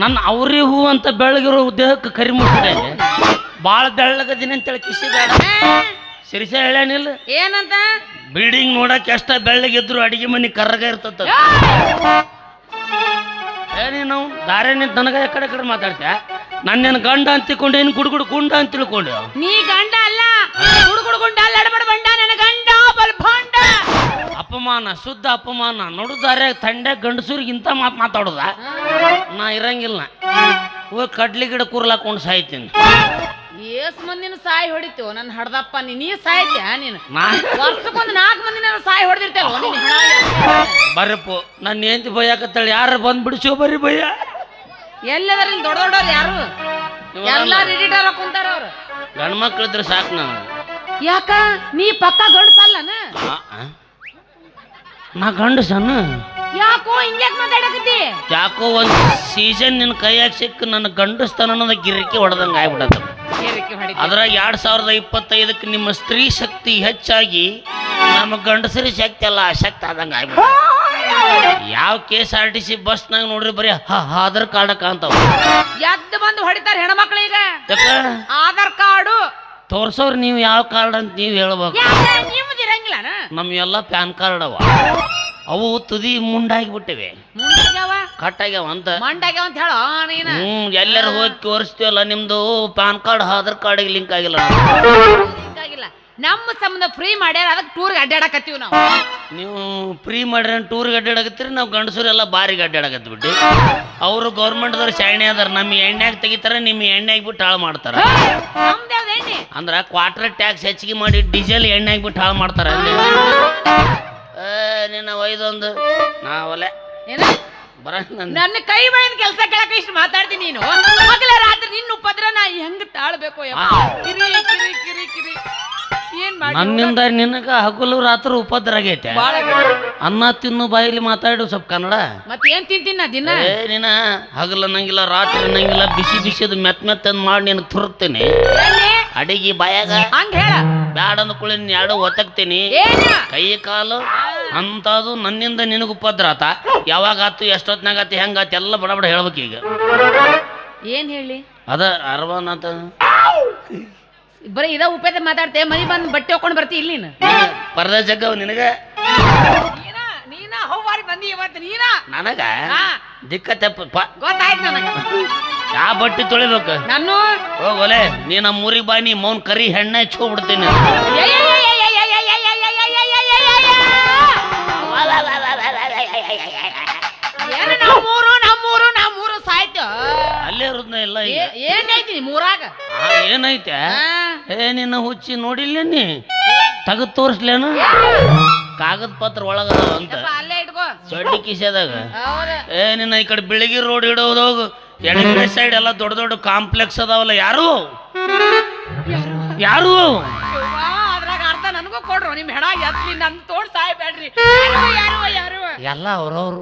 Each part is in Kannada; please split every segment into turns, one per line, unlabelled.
ನನ್ನ ಅವ್ರಿ ಹೂ ಅಂತ ಬೆಳಗಿರೋ ದೇಹಕ್ಕೆ ಕರಿ ಮುಟ್ಟಿದೆ ಭಾಳ ದಿನ ಅಂತೇಳಿ ಕಿಸಿ ಬೇಡ. ಸಿರಿಸ ಹೇಳ್ಯಾನಿಲ್ಲ
ಏನಂತ?
ಬಿಲ್ಡಿಂಗ್ ನೋಡಕ್ ಎಷ್ಟ ಬೆಳ್ಳಗಿದ್ರು ಅಡಿಗೆ ಮನೆ ಕರ್ರಗ ಇರ್ತದ. ಏನಿ ನಾವು ದಾರೆ ನಿಂತ ನನಗ ಕಡೆ ಕಡೆ ಮಾತಾಡ್ತೆ ನನ್ನೇನು ಗಂಡ ಅಂತ ತಿಳ್ಕೊಂಡು ಏನು ಗುಡುಗುಡು ಗುಂಡ ಅಂತ ತಿಳ್ಕೊಂಡು?
ನೀ ಗಂಡ ಅಲ್ಲ. ಗುಡುಗುಡು ಗುಂಡ ಲಡಬಡ ಬಂಡ ನನ್ನ ಗಂಡ ಬಲ್ಭಾಂಡ
ಅಪಮಾನ ಶುದ್ಧ ಅಪಮಾನ ನೋಡುದಾರೆ ತಂಡೆ ಗಂಡಸೂರಿಗಿಂತ ಮಾತು ಮಾತಾಡೋದ? ನಾ ಇರಂಗಿಲ್ಲ ಹೋಗಿ ಕಡ್ಲಿ ಗಿಡ ಕೂರ್ಲಾಕೊಂಡು ಸಾಯ್ತೀನಿ.
ಎಸ್ ಮಂದಿನ ಸಾಯಿ ಹೊಡಿತೇವ ನನ್ನ ಹಡ್ದಪ್ಪ ನೀ ನೀ ಸಾಯ್ತ್ಯಾ ನೀನು? ವರ್ಷಕ್ಕೊಂದು ನಾಲ್ಕು ಮಂದಿನ ಸಾಯಿ ಹೊಡೆದಿರ್ತೇವ
ಬರ್ರಪ್ಪು ನನ್ನ ಹೆಂಡತಿ ಬೈಯಾಕತ್ತಾಳೆ ಯಾರು ಬಂದು ಬಿಡಿಸೋ ಬರ್ರಿ ಬಯ್ಯ.
ಎಲ್ಲದರ ದೊಡ್ಡ ದೊಡ್ಡ ದೊಡ್ಡವ್ರು ಯಾರು? ಎಲ್ಲ ರೆಡಿಟರ್ ಕುಂತಾರ ಅವ್ರು.
ಗಂಡು ಮಕ್ಳಿದ್ರೆ ಸಾಕು ನಾನು
ಯಾಕ? ನೀ ಪಕ್ಕ ಗಂಡಸಲ್ಲನ.
ನಾ ಗಂಡಸನ?
ಯಾಕೋ ಹಿಂಗ್ಯಾಕ್ ಮಾತಾಡಕತ್ತಿ?
ಯಾಕೋ ಒಂದು ಸೀಸನ್ ನಿನ್ನ ಕೈಯಾಗ ಸಿಕ್ಕ ನನ್ನ ಗಂಡಸ್ತನ ಅನ್ನೋದ ಗಿರಿಕಿ ಹೊಡೆದಂಗೆ ಆಗ್ಬಿಡತ್ತ ಅದ್ರಾಗ ಎರಡ್ ಸಾವಿರದ ಇಪ್ಪತ್ತೈದಕ್ಕೆ ನಿಮ್ಮ ಸ್ತ್ರೀ ಶಕ್ತಿ ಹೆಚ್ಚಾಗಿ ನಮ್ಮ ಗಂಡಸರಿ ಶಕ್ತಿ ಅಲ್ಲ ಅಶಕ್ತಿ ಆದಂಗೆ ಆಗ್ಬಿಡ ಯಾವ K S R T C ಬಸ್ನಾಗ ನೋಡ್ರಿ ಬರೀ ಆಧಾರ್ ಕಾರ್ಡ್ ಕಾಂತಾವ
ಎದ್ದು ಬಂದು ಹೊಡಿತಾರ ಹೆಣ್ಮಕ್ಳೀಗ
ಈಗ.
ಆಧಾರ್ ಕಾರ್ಡು.
ತೋರ್ಸೋರ್ ನೀವು ಯಾವ ಕಾರ್ಡ್ ಅಂತ ನೀವು ಹೇಳ್ಬೇಕು. ನಮ್ಗೆಲ್ಲ ಪ್ಯಾನ್ ಕಾರ್ಡ್ ಅವ ಅವು ತುದಿ ಮುಂಡಾಗಿಬಿಟ್ಟಿವೆ
ಕಟ್
ಕಟ್ಟಾಗ್ಯಾವ ಅಂತ.
ಮಂಡಾಗ್ಯಾವ ಅಂತ ಹೇಳೋ ನೀನ?
ಹ್ಮ್ ಎಲ್ಲರೂ ಹೋಗಿ ತೋರಿಸ್ತೀವಲ್ಲ ನಿಮ್ದು PAN card Aadhaar card link ಆಗಿಲ್ಲ
ನಮ್ಮ ಸಂಬಂಧ ಫ್ರೀ ಮಾಡ್ಯಾರ ಅದಕ್ಕೆ ಟೂರ್ಗೆ ಅಡ್ಡಾಡಕತ್ತೀವಿ ನಾವು.
ನೀವು ಫ್ರೀ ಮಾಡ್ರಿ ಟೂರ್ಗೆ ಅಡ್ಡಾಡಕತ್ತೀರಿ ನಾವು ಗಂಡಸರೆಲ್ಲ ಬಾರಿಗೆ ಅಡ್ಡಾಡಕತ್ ಬಿಟ್ಟು. ಅವರು ಗೌರ್ಮೆಂಟ್ದವ್ರು ಶಾಣೆ ಅದಾರ ನಮ್ಮ ಎಣ್ಣೆಗೆ ತೆಗಿತಾರೆ ನಿಮ್ಮ ಎಣ್ಣೆಗೆ ಬಿಟ್ಟು ಹಾಳು ಮಾಡ್ತಾರೆ.
ನಮ್ದು ಯಾವ್ದು ಎಣ್ಣೆ?
ಅಂದ್ರ ಕ್ವಾರ್ಟರ್ ಟ್ಯಾಕ್ಸ್ ಹೆಚ್ಚಿಗೆ ಮಾಡಿ ಡೀಸೆಲ್ ಎಣ್ಣೆಗೆ ಬಿಟ್ಟು ಹಾಳು ಮಾಡ್ತಾರೆ. ಏ ನಿನ್ನ ಒಯ್ದೊಂದು ನಾವಲೆ
ಏನ?
ಬರ ನನ್ನ
ನನ್ನ ಕೈ ಬೈದ ಕೆಲಸ ಕೇಳಕ್ಕೆ ಇಷ್ಟು ಮಾತಾಡ್ತೀನಿ ನೀನು. ಮಗಳ ರಾತ್ರಿ ನಿನ್ನ ಉಪದ್ರ ನಾ ಹೆಂಗ್ ತಾಳ್ಬೇಕು ಯಪ್ಪ? ಕಿರಿ ಕಿರಿ ಕಿರಿ ಕಿರಿ. ಏನ್ ಮಾಡಿ
ನನ್ನಿಂದ ನಿನಗ ಹಗಲು ರಾತ್ರಿ ಉಪದ್ರ ಆಗೈತೆ.
ಬಾಳ
ಅನ್ನ ತಿನ್ನು ಬಾಯಲ್ಲಿ ಮಾತಾಡು ಸ್ವಲ್ಪ ಕನ್ನಡ.
ಮತ್ ಏನ್ ತಿಂತೀನಿ ನಾ ದಿನ?
ಏ ನೀನ ಹಗಲು ಅನ್ನಂಗಿಲ್ಲ ರಾತ್ರಿ ಅನ್ನಂಗಿಲ್ಲ ಬಿಸಿ ಬಿಸಿದು ಮೆತ್ ಮೆತ್ತಂದ್ ಮಾಡಿ ನಿನ್ ತುರುತ್ತೇನೆ.
ಎಲ್ಲಿ?
ಅಡಿಗೆ ಬಾಯಾಗ
ಹಂಗ್ ಹೇಳ.
ಬ್ಯಾಡ ಅಂದ್ಕೊಳ್ಳಿ ನೀನ್ ಎರಡು ಒತ್ತಕ್ತೀನಿ.
ಏನ
ಕೈ ಕಾಲು ಅಂತದು ನನ್ನಿಂದ ನಿನಗೆ ಉಪದ್ರ ಆತ. ಯಾವಾಗ ಆತು ಎಷ್ಟೊತ್ನಾಗ ಆತು ಹೆಂಗಾತು ಎಲ್ಲ ಬಡ ಬಡ ಹೇಳ್ಬೇಕು ಈಗ.
ಏನ್ ಹೇಳಿ?
ಅದ ಅರವನ್ ಅಂತ.
ಬರೀ ಇದ ಉಪೇದ ಮಾತಾಡ್ತೆ ಮನಿ ಬಂದು ಬಟ್ಟೆ ಹಾಕೊಂಡ್ ಬರ್ತಿ ಇಲ್ಲಿ ನೀನು.
ಪರದೆ ಜಗ್ಗವ್ ನಿನಗ?
ನೀನ ನೀನ ಹೌವಾರಿ ಬಂದಿ ಇವತ್ತು ನೀನ?
ನನಗ?
ಹಾ.
ದಿಕ್ಕ ತಪ್ಪ
ಗೊತ್ತಾಯ್ತು ನನಗ.
ಯಾವ ಬಟ್ಟೆ ತೊಳಿಬೇಕು?
ನಾನು?
ಹೋಗೋಲೆ ನೀ ನಮ್ಮ ಊರಿಗೆ ಬಾ ನೀ ಮೌನ್ ಕರಿ ಹೆಣ್ಣೆ ಹಚ್ಚಿ ಬಿಡ್ತೀನಿ
ಏನು
ಈಗ.
ಏನೈತಿ ಮೂರಾಗ?
ಆ, ಏನೈತೆ? ಏ ನಿನ್ನ ಹುಚ್ಚಿ ನೋಡಿಲ್ಲ ನೀ? ತಗದ್ ತೋರಿಸ್ಲೇನು? ಕಾಗದ ಪತ್ರ ಒಳಗ ಅಂತ.
ಅಲ್ಲೇ ಇಟ್ಕೋ.
ಚಡ್ಡಿ ಕಿಸೆದಾಗ.
ಹೌದ.
ಏ ನಿನ್ನ ಈ ಕಡೆ ಬೆಳಗಿ ರೋಡ್ ಇಡೋದು ಹೋಗು. ಎಡಗಡೆ ಸೈಡ್ ಎಲ್ಲ ದೊಡ್ಡ ದೊಡ್ಡ ಕಾಂಪ್ಲೆಕ್ಸ್ ಅದಾವಲ್ಲ ಯಾರು? ಯಾರು?
ಯವ್ವಾ, ಅದ್ರಾಗ ಅರ್ಧ ನನಗೂ ಕೊಡ್ರು. ನಿಮ್ ಹೆಣ ಎತ್ಲಿ ನನ್ ತೋಡ್ ಸಾಯ್ಬೇಡ್ರಿ ಯಾರು ಯಾರು ಯಾರು?
ಎಲ್ಲ ಅವ್ರವ್ರು.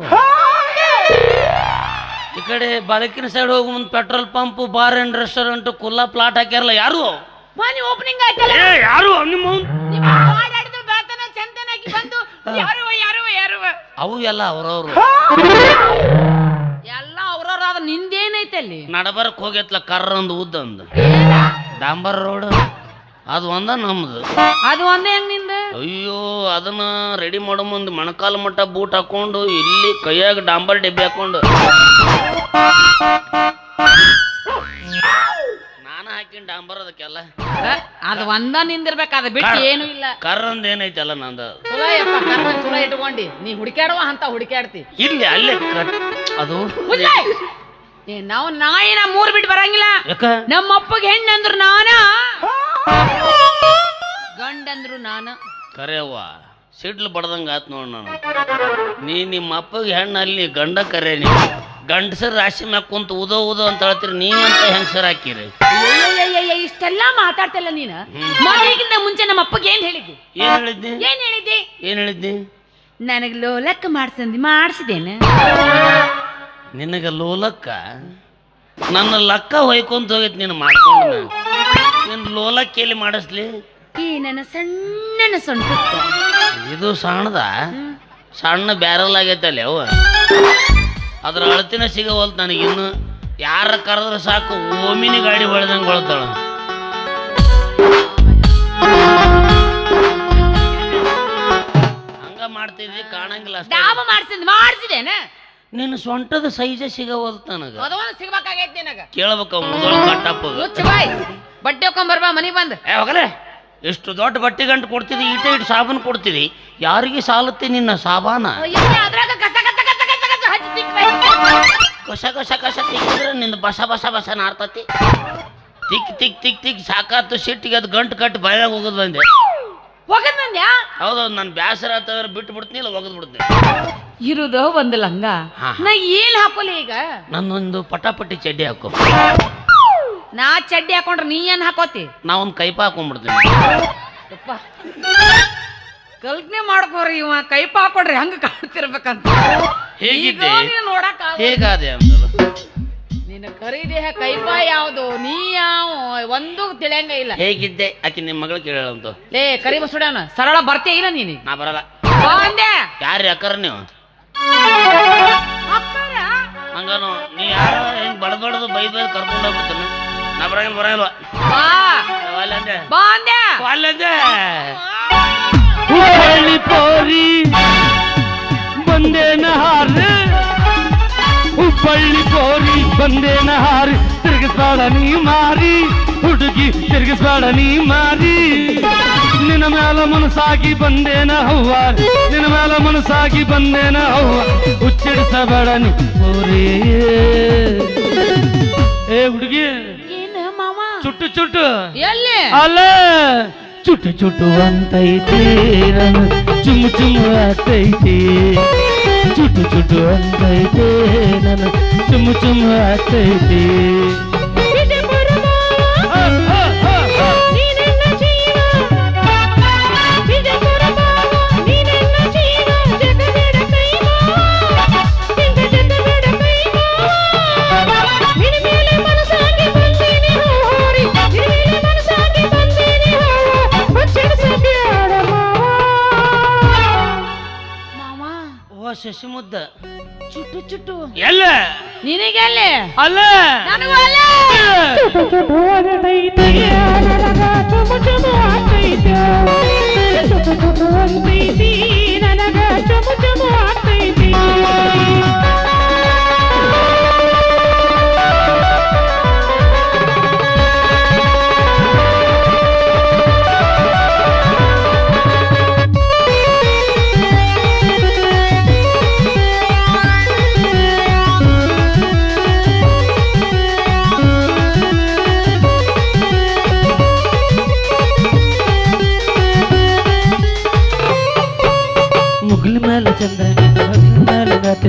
ಈ ಕಡೆ ಬಾಲಕಿನ ಸೈಡ್ ಹೋಗಿ ಮುಂದೆ petrol pump bar and restaurant ಕುಲ್ಲಾ plot ಹಾಕ್ಯಾರಲ್ಲ ಯಾರು?
ಮನಿ ಓಪನಿಂಗ್ ಆಯ್ತಲ್ಲ.
ಏ ಯಾರು? ನಿಮ್ಮ
ಓಡಾಡಿದ್ರು ಚಂದನಾಗಿ ಬಂದು ಯಾರು ಯಾರು ಯಾರು?
ಅವು ಎಲ್ಲ ಅವ್ರವ್ರು.
ಎಲ್ಲ ಅವ್ರವ್ರ ನಿಂದ ನಿಂದೇನೈತೆ ಅಲ್ಲಿ?
ನಡಬರಕ್ ಹೋಗೈತ್ಲ ಒಂದು ಉದ್ದ ಒಂದು ಡಾಂಬರ್ ರೋಡ್ ಅದು ಒಂದ ನಮ್ದು.
ಅದು ಒಂದೇ ಹೆಂಗ್ನಿಂದ?
ಅಯ್ಯೋ ಅದನ್ನ ರೆಡಿ ಮಾಡೋ ಮುಂದೆ ಮೊಣಕಾಲ ಮಟ್ಟ ಬೂಟ್ ಹಾಕೊಂಡು ಇಲ್ಲಿ ಕೈಯಾಗ ಡಾಂಬರ್ ಡಬ್ಬಿ ಹಾಕೊಂಡು. ನಾನು ಹಾಕಿನ ಡಾಂಬರ್ ಅದಕ್ಕೆಲ್ಲ.
ಅದು ಒಂದ ನಿಂದಿರ್ಬೇಕು ಅದು ಬಿಟ್ಟು ಏನು ಇಲ್ಲ.
ಕರ್ರಂದ ಏನೈತಲ್ಲ ನಂದು
ಚಲೋ ಯಪ್ಪ ಕರ್ನ ಚಲೋ ಇಟ್ಕೊಂಡಿ. ನೀ ಹುಡುಕ್ಯಾಡುವ ಅಂತ ಹುಡುಕ್ಯಾಡ್ತಿ.
ಇಲ್ಲಿ ಅಲ್ಲಿ ಕಟ್ ಅದು!
ಏ ನಾವು ನಾಯಿ ನಾ ಮೂರ್ ಬಿಟ್ಟು ಬರಂಗಿಲ್ಲ.
ಯಾಕ?
ನಮ್ಮ ಅಪ್ಪಗೆ ಹೆಣ್ಣಂದ್ರು ನಾನ? ಗಂಡಂದ್ರು ನಾನ?
ಕರೆಯವ್ವ ಸಿಡ್ಲು ಬಡ್ದಂಗ ಆತ್ ನೋಡಿ ನಾನು. ನೀ ನಿಮ್ಮ ಅಪ್ಪಗೆ ಹೆಣ್ಣು ಅಲ್ಲಿ ಗಂಡ ಕರೆ ನೀ. ಗಂಡಸರ ರಾಶಿ ಮ್ಯಾಗ ಕುಂತು ಉದೋ ಉದೋ ಅಂತ ಹೇಳ್ತೀರಿ ನೀವಂತ ಹೆಂಗಸರ್ ಹಾಕಿರಿ?
ಅಯ್ಯಯ್ಯಯ್ಯಯ್ಯ, ಇಷ್ಟೆಲ್ಲ ಮಾತಾಡ್ತಲ್ಲ ನೀನ? ಮದುವೆಗಿಂತ ಮುಂಚೆ ನಮ್ಮ ಅಪ್ಪಗೆ ಏನ್ ಹೇಳಿದ್ದಿ?
ಏನ್ ಹೇಳಿದ್ದೆ?
ಏನ್ ಹೇಳಿದ್ದಿ?
ಏನ್ ಹೇಳಿದ್ದಿ?
ನನಗೆ ಲೋಲಕ್ಕ ಮಾಡ್ಸಂದಿ ಮಾಡಿಸಿದೇನ
ನಿನಗೆ ಲೋಲಕ್ಕ? ನನ್ನ ಲಕ್ಕ ಹೊಯ್ಕೊಂತ ಹೋಗೈತಿ ನೀನು ಮಾಡ್ಕೊಂಡು ನಿನ್ನ ಲೋಲಕ್ಕ ಎಲ್ಲಿ ಮಾಡಿಸ್ಲಿ?
ಈ ನನ್ನ ಸಣ್ಣನ ಸೊಂಟಕ್ಕ
ಇದು ಸಣ್ಣದ? ಸಣ್ಣ ಬ್ಯಾರಲ್ ಆಗೈತಲ್ಲ ಅವ ಅದ್ರ ಅಳತಿನ ಸಿಗವಲ್ತು ನನಗಿನ್ನು ಯಾರ ಕರೆದ್ರೆ ಸಾಕು ಓಮಿನಿ ಗಾಡಿ ಹೊಳ್ದಂಗೆ ಹೊಳ್ತಾಳ. ಹಂಗ ಮಾಡ್ತಿದ್ವಿ ಕಾಣಂಗಿಲ್ಲ ಅಷ್ಟೇ.
ಡಾಬ ಮಾಡ್ಸಿದ್ ಮಾಡ್ಸಿದೇನ?
ನಿನ್ನ ಸೊಂಟದ ಸೈಜ ಸಿಗವಲ್ತು ನನಗೆ.
ಅದೊಂದು ಸಿಗ್ಬೇಕಾಗೈತಿ ನಿನಗ.
ಕೇಳ್ಬೇಕು
ಬಾಯ್. ಬಟ್ಟೆ ಹಾಕೊಂಡ್ ಬರ್ಬಾ ಮನಿ ಬಂದ್.
ಏ ಹೋಗಲೇ. ಎಷ್ಟು ದೊಡ್ಡ ಬಟ್ಟೆ ಗಂಟು ಕೊಡ್ತೀವಿ ಈಟ ಇಟ್ಟು ಸಾಬೂನು ಕೊಡ್ತೀವಿ ಯಾರಿಗೆ ಸಾಲುತ್ತೆ ನಿನ್ನ ಸಾಬಾನ?
ಕಸ ಕಸ ಕಸ ಕಸ ಕಸ ಹಚ್ಚಿ ತಿಕ್ಬೇಕು.
ಕಸ ಕಸ ಕಸ ತಿಕ್ಕಿದ್ರೆ ನಿನ್ನ ಬಸ ಬಸ ಬಸ ನಾರ್ತತಿ. ತಿಕ್ ತಿಕ್ ತಿಕ್ ತಿಕ್ ಸಾಕಾತು ಸಿಟ್ಟಿಗೆ ಅದು ಗಂಟು ಕಟ್ಟಿ ಬಾಯಾಗ ಹೋಗೋದು ಬಂದೆ.
ಹೋಗದ್ ಬಂದ್ಯಾ?
ಹೌದು ನಾನು ಬೇಸರ ಆತಂದ್ರೆ ಬಿಟ್ಟು ಬಿಡ್ತೀನಿ ಇಲ್ಲ ಒಗದ್ ಬಿಡ್ತೀನಿ?
ಇರುದು ಒಂದು ಲಂಗ.
ಹಾ.
ನಾ ಏನ್ ಹಾಕೋಲಿ ಈಗ?
ನನ್ನೊಂದು ಪಟಾಪಟಿ ಚಡ್ಡಿ ಹಾಕೋ.
ನಾ ಚಡ್ಡಿ ಹಾಕೊಂಡ್ರೆ ನೀ ಏನ್ ಹಾಕೋತಿ?
ನಾ ಒಂದು ಕೈಪ ಹಾಕೊಂಡ್ಬಿಡ್ತೀನಿ
ಯಪ್ಪ. ಕಲ್ಪನೆ ಮಾಡ್ಕೋರಿ ಇವ ಕೈಪ ಹಾಕೊಡ್ರಿ ಹಂಗ ಕಾಣ್ತಿರ್ಬೇಕಂತ.
ಹೇಗಿದ್ದೆ?
ನೋಡಕ್.
ಹೇಗಾದೆ
ನಿನ್ನ ಕರಿ ದೇಹ ಕೈಪ ಯಾವ್ದು? ನೀ ಯಾವ ಒಂದು ತಿಳಿಯಂಗ ಇಲ್ಲ.
ಹೇಗಿದ್ದೆ? ಆಕಿ ನಿಮ್ಮ ಮಗಳು ಕೇಳಂತ
ಲೇ ಕರಿ ಬಸುಡ್ಯಾನ ಸರಳ ಬರ್ತೀಯ ಇಲ್ಲ ನೀನು?
ನಾ ಬರಲ್ಲ.
ಬಂದೆ
ಯಾರು ಯಾಕಾರ ನೀವು? ಹಂಗಾನು ನೀ ಯಾರು ಹೆಂಗ್ ಬಡದ್ ಬಡದು ಬೈದ್ ಬೈ ಕರ್ಕೊಂಡು ಹೋಗ್ಬಿಡ್ತಾನೆ? ನಾ ಬರಂಗಿಲ್ಲ ಬರಂಗಿಲ್ವ
ಬಾ.
ಅಲ್ಲಂದೆ
ಬಾ ಅಂದೆ.
ಅಲ್ಲಂದೆ ಹುಬ್ಬಳ್ಳಿ ಪೋರಿ ಬಂದೇನ ಹಾರು. ಹುಬ್ಬಳ್ಳಿ ಪೋರಿ ಬಂದೇನ ಹಾರಿ. ತಿರುಗಿಸ್ಬೇಡ ನೀ ಮಾರಿ. ಹುಡುಗಿ ತಿರುಗಿಸ್ಬೇಡ ನೀ ಮಾರಿ. ನಿನ್ನ ಮೇಲ ಮನಸ್ಸಾಗಿ ಬಂದೇನ ಹವ್ವ. ನಿನ್ನ ಮೇಲ ಮನಸ್ಸಾಗಿ ಬಂದೇನ ಹವ್ವ. ಹುಚ್ಚಿಡಿಸಬೇಡ ನೀ ಪೋರಿ. ಏ ಹುಡುಗಿ. ಚುಟ್ಟು ಚುಟ್ಟು.
ಎಲ್ಲಿ?
ಅಲ್ಲ. ಚುಟ್ಟು ಚುಟ್ಟು ಅಂತೈತೆ ನಾನು ಚುಮ್ಮು ಚುಮ್ಮು ಆಗ್ತೈತಿ ಚುಟ್ಟು ಚುಟ್ಟು ಅಂತೈತೆ ನಾನು ಚುಮ್ಮು ಚುಮ್ಮು ಆಗ್ತೈತಿ ಓ ಶಶಿ ಮುದ್ದ
ಚುಟ್ಟು ಚುಟ್ಟು.
ಎಲ್ಲ.
ನಿನಗೆ ಎಲ್ಲಿ
ಅಲ್ಲ.
ನನಗೂ ಅಲ್ಲ?
ಮುಗ್ಲ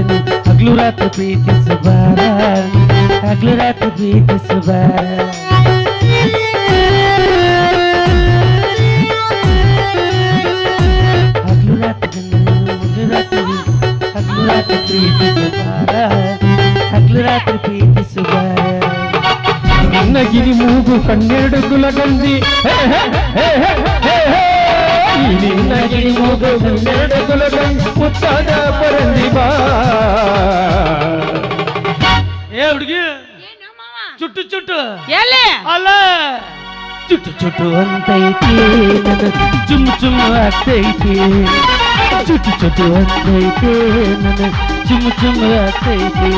ಮೇಲೆ ಗಾತನು ಹಗ್ಲು ರಾತ್ರಿ ಪ್ರೀತಿಸಬಾರ ಹಗ್ಲು ರಾತ್ರಿ ಪ್ರೀತಿಸಬಾರ ಹಗ್ಲು ರಾತ್ರಿ ಮುಗ್ಲು ರಾತ್ರಿ ಹಗ್ಲು ರಾತ್ರಿ ಪ್ರೀತಿಸಬಾರ ಹಗ್ಲು ರಾತ್ರಿ ಪ್ರೀತಿಸಬಾರ
ನಗಿನಿ ಮೂಗು ಕಣ್ಣೆರಡು ಗುಲಗಂಜಿ ಹೇ, ಹೇ, ಹೇ, ಹೇ, ಹೇ, ಹೇ. ಈ ನಿನ್ನ ಗಿರಿ ಮೂಗು ಕಣ್ಣೆರಡು ಗುಲಗಂಜಿ ಮುತ್ತಾದ ಪರಂದಿ ಬಾ.
ಏ ಹುಡುಗಿ ಚುಟ್ಟು ಚುಟ್ಟು.
ಎಲ್ಲಿ?
ಅಲ್ಲ. ಚುಟ್ಟು ಚುಟ್ಟು ಅಂತೈತಿ ಚುಮ್ ಚುಮ್ ಅತ್ತೈತಿ ಚುಟ್ಟು ಚುಟ್ಟು ಅಂತೈತಿ ನನ್ನ ಚುಮ್ ಚುಮ್ಮು ಆಗ್ತೈತಿ.